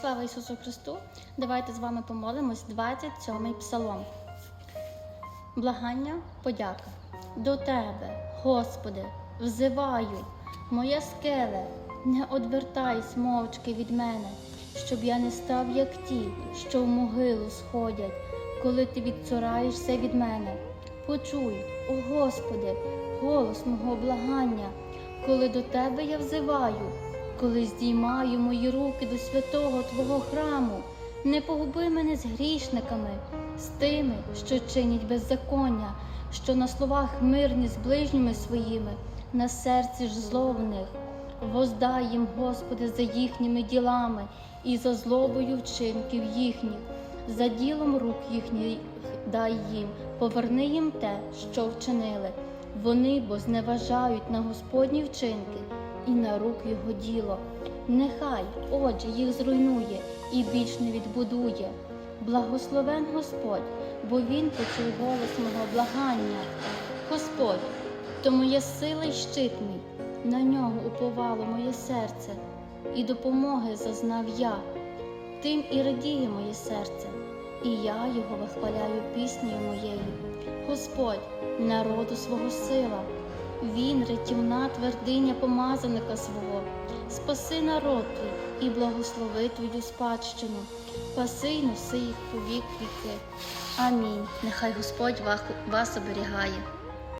Слава Ісусу Христу! Давайте з вами помолимось 27-й псалом. Благання, подяка. До Тебе, Господи, взиваю, моя скеле, не одвертайся мовчки від мене, щоб я не став, як ті, що в могилу сходять, коли ти відцураєшся від мене. Почуй, о Господи, голос мого благання, коли до Тебе я взиваю, коли здіймаю мої руки до святого Твого храму, не погуби мене з грішниками, з тими, що чинять беззаконня, що на словах мирні з ближніми своїми, на серці ж зло. Воздай їм, Господи, за їхніми ділами і за злобою вчинків їхніх, за ділом рук їхніх дай їм, поверни їм те, що вчинили. Вони бо зневажають на Господні вчинки і на рук його діло. Нехай, отже, їх зруйнує і більш не відбудує. Благословен Господь, бо Він почув голос мого благання. Господь, то моя сила й щит мій, на нього уповало моє серце, і допомоги зазнав я. Тим і радіє моє серце, і я його вихваляю піснею моєю. Господь, народу свого сила, Він рятівна твердиня помазаника свого, спаси народ твій і благослови твою спадщину, паси й носи їх по вік віки. Амінь. Нехай Господь вас оберігає.